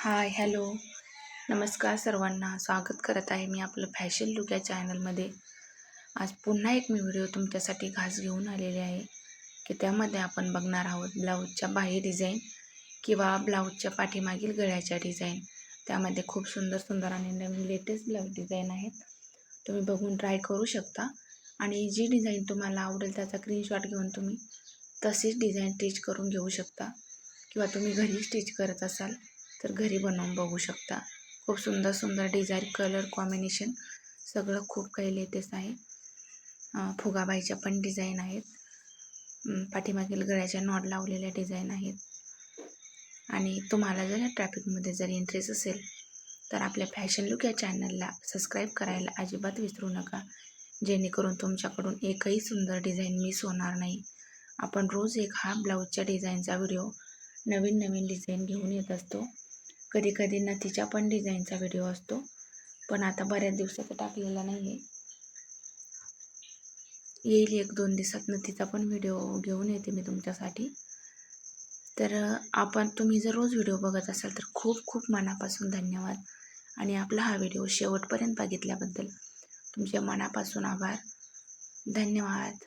Hi hello. नमस्कार सर्वांना. स्वागत करत आहे मी आपलं फॅशन लुक या चॅनलमध्ये. आज पुन्हा एक मी व्हिडिओ तुमच्यासाठी घास घेऊन आलेले आहे की त्यामध्ये आपण बघणार आहोत ब्लाऊजच्या बाह्य डिझाईन किंवा ब्लाऊजच्या पाठीमागील गळ्याच्या डिझाईन. त्यामध्ये खूप सुंदर सुंदर आणि नवीन लेटेस्ट ब्लाऊज डिझाईन आहेत. तुम्ही बघून ट्राय करू शकता. आणि जी डिझाईन तुम्हाला आवडेल त्याचा स्क्रीनशॉट घेऊन तुम्ही तशीच डिझाईन स्टिच करून घेऊ शकता. किंवा तुम्ही घरी स्टिच करत असाल तर घरी बनवून बघू शकता. खूप सुंदर सुंदर डिझाईन कलर कॉम्बिनेशन सगळं खूप काही लेटेस्ट आहे. फुगाबाईच्या पण डिझाईन आहेत. पाठीमागील गळ्याच्या नॉड लावलेल्या डिझाईन आहेत. आणि तुम्हाला जर या ट्रॅफिकमध्ये जर इंटरेस्ट असेल तर आपल्या फॅशन लुक या चॅनलला सबस्क्राईब करायला अजिबात विसरू नका. जेणेकरून तुमच्याकडून एकही सुंदर डिझाईन मिस होणार नाही. आपण रोज एक हा ब्लाऊजच्या डिझाईनचा व्हिडिओ नवीन नवीन डिझाईन घेऊन येत असतो. कधी कधी नथीच्या पण डिझाईनचा व्हिडिओ असतो पण आता बऱ्याच दिवसाचा टाकलेला नाही आहे येईल एक दोन दिवसात नथीचा पण व्हिडिओ घेऊन येते मी तुमच्यासाठी. तर आपण तुम्ही जर रोज व्हिडिओ बघत असाल तर खूप खूप मनापासून धन्यवाद. आणि आपला हा व्हिडिओ शेवटपर्यंत बघितल्याबद्दल तुमच्या मनापासून आभार. धन्यवाद.